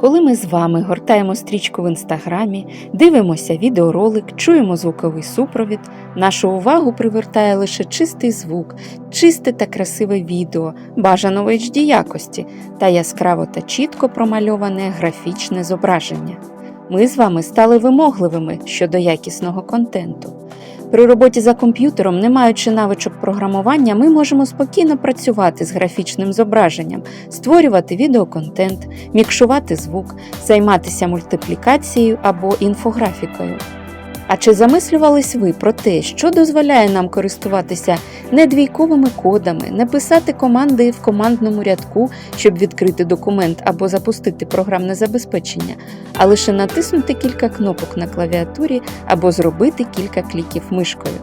Коли ми з вами гортаємо стрічку в інстаграмі, дивимося відеоролик, чуємо звуковий супровід, нашу увагу привертає лише чистий звук, чисте та красиве відео, бажано в HD якості та яскраво та чітко промальоване графічне зображення. Ми з вами стали вимогливими щодо якісного контенту. При роботі за комп'ютером, не маючи навичок програмування, ми можемо спокійно працювати з графічним зображенням, створювати відеоконтент, мікшувати звук, займатися мультиплікацією або інфографікою. А чи замислювались ви про те, що дозволяє нам користуватися не двійковими кодами, не писати команди в командному рядку, щоб відкрити документ або запустити програмне забезпечення, а лише натиснути кілька кнопок на клавіатурі або зробити кілька кліків мишкою?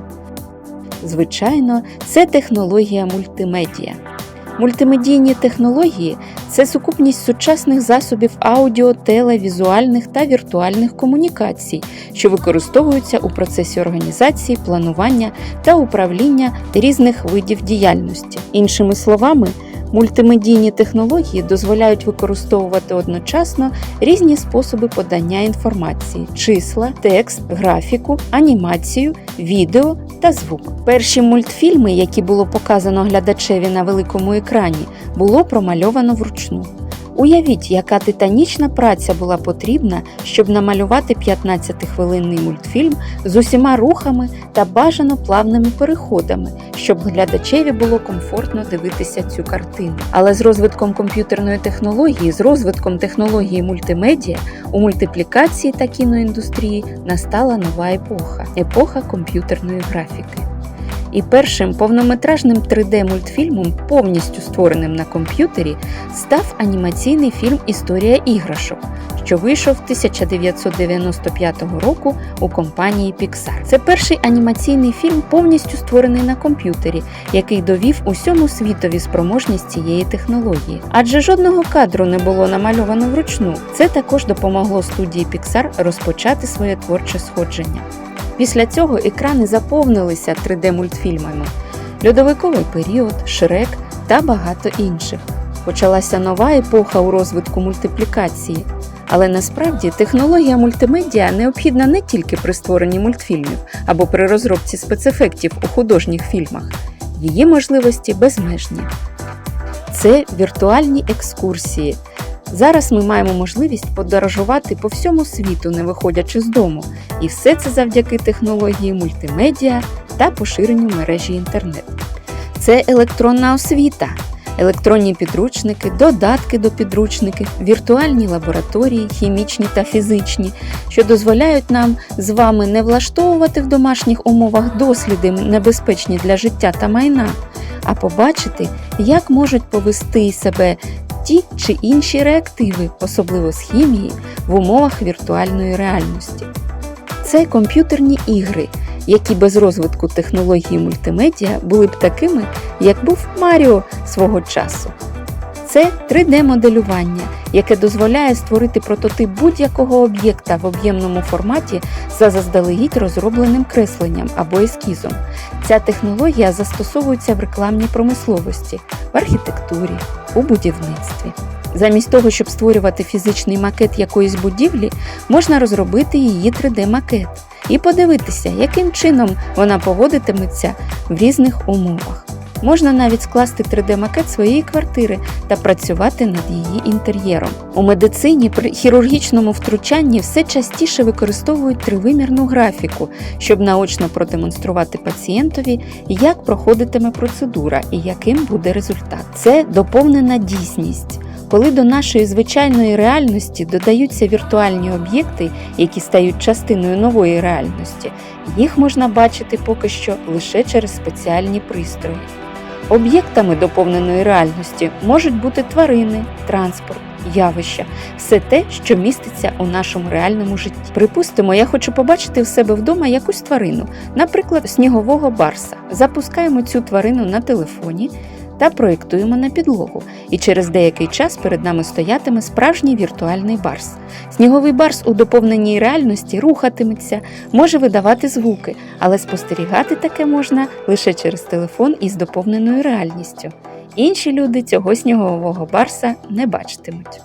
Звичайно, це технологія мультимедіа. Мультимедійні технології це сукупність сучасних засобів аудіо, теле, візуальних та віртуальних комунікацій, що використовуються у процесі організації, планування та управління різних видів діяльності. Іншими словами, мультимедійні технології дозволяють використовувати одночасно різні способи подання інформації: числа, текст, графіку, анімацію, відео та звук. Перші мультфільми, які було показано глядачеві на великому екрані, було промальовано вручну. Уявіть, яка титанічна праця була потрібна, щоб намалювати 15-хвилинний мультфільм з усіма рухами та бажано плавними переходами, щоб глядачеві було комфортно дивитися цю картину. Але з розвитком комп'ютерної технології, з розвитком технології мультимедіа у мультиплікації та кіноіндустрії настала нова епоха епоха комп'ютерної графіки. І першим повнометражним 3D-мультфільмом, повністю створеним на комп'ютері, став анімаційний фільм Історія іграшок, що вийшов 1995 року у компанії Pixar. Це перший анімаційний фільм, повністю створений на комп'ютері, який довів усьому світові спроможність цієї технології. Адже жодного кадру не було намальовано вручну. Це також допомогло студії Pixar розпочати своє творче сходження. Після цього екрани заповнилися 3D-мультфільмами, льодовиковий період, Шрек та багато інших. Почалася нова епоха у розвитку мультиплікації. Але насправді технологія мультимедіа необхідна не тільки при створенні мультфільмів або при розробці спецефектів у художніх фільмах. Її можливості безмежні. Це віртуальні екскурсії. Зараз ми маємо можливість подорожувати по всьому світу, не виходячи з дому, і все це завдяки технології мультимедіа та поширенню мережі інтернет. Це електронна освіта, електронні підручники, додатки до підручників, віртуальні лабораторії, хімічні та фізичні, що дозволяють нам з вами не влаштовувати в домашніх умовах досліди небезпечні для життя та майна, а побачити, як можуть повести себе ті чи інші реактиви, особливо з хімії, в умовах віртуальної реальності. Це комп'ютерні ігри, які без розвитку технології мультимедіа були б такими, як був Маріо свого часу. Це 3D-моделювання, яке дозволяє створити прототип будь-якого об'єкта в об'ємному форматі за заздалегідь розробленим кресленням або ескізом. Ця технологія застосовується в рекламній промисловості, в архітектурі, у будівництві. Замість того, щоб створювати фізичний макет якоїсь будівлі, можна розробити її 3D-макет і подивитися, яким чином вона поводитиметься в різних умовах. Можна навіть скласти 3D-макет своєї квартири та працювати над її інтер'єром. У медицині при хірургічному втручанні все частіше використовують тривимірну графіку, щоб наочно продемонструвати пацієнтові, як проходитиме процедура і яким буде результат. Це доповнена дійсність. Коли до нашої звичайної реальності додаються віртуальні об'єкти, які стають частиною нової реальності, їх можна бачити поки що лише через спеціальні пристрої. Об'єктами доповненої реальності можуть бути тварини, транспорт, явища, все те, що міститься у нашому реальному житті. Припустимо, я хочу побачити в себе вдома якусь тварину, наприклад, снігового барса. Запускаємо цю тварину на телефоні та проєктуємо на підлогу, і через деякий час перед нами стоятиме справжній віртуальний барс. Сніговий барс у доповненій реальності рухатиметься, може видавати звуки, але спостерігати таке можна лише через телефон із доповненою реальністю. Інші люди цього снігового барса не бачитимуть.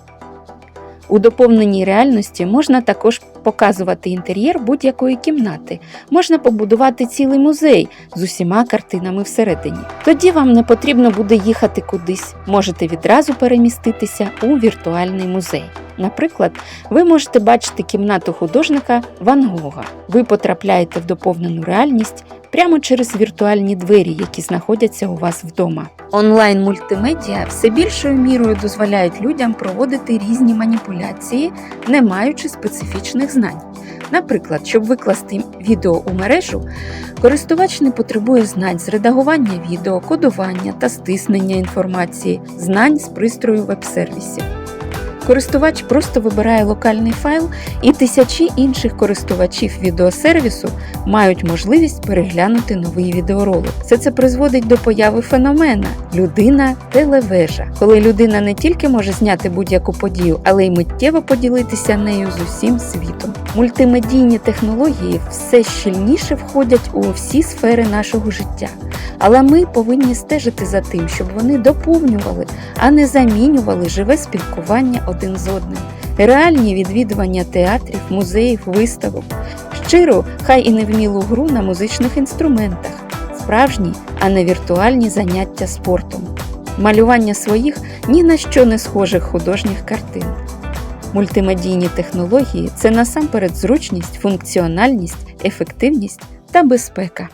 У доповненій реальності можна також показувати інтер'єр будь-якої кімнати. Можна побудувати цілий музей з усіма картинами всередині. Тоді вам не потрібно буде їхати кудись, можете відразу переміститися у віртуальний музей. Наприклад, ви можете бачити кімнату художника Ван Гога. Ви потрапляєте в доповнену реальність прямо через віртуальні двері, які знаходяться у вас вдома. Онлайн мультимедіа все більшою мірою дозволяють людям проводити різні маніпуляції, не маючи специфічних знань. Наприклад, щоб викласти відео у мережу, користувач не потребує знань з редагування відео, кодування та стиснення інформації, знань з пристрою веб-сервісів. Користувач просто вибирає локальний файл, і тисячі інших користувачів відеосервісу мають можливість переглянути новий відеоролик. Все це призводить до появи феномена людина телевежа, коли людина не тільки може зняти будь-яку подію, але й миттєво поділитися нею з усім світом. Мультимедійні технології все щільніше входять у всі сфери нашого життя. Але ми повинні стежити за тим, щоб вони доповнювали, а не замінювали живе спілкування один з одним, реальні відвідування театрів, музеїв, виставок, щиру, хай і невмілу гру на музичних інструментах, справжні, а не віртуальні заняття спортом, малювання своїх ні на що не схожих художніх картин. Мультимедійні технології це насамперед зручність, функціональність, ефективність та безпека.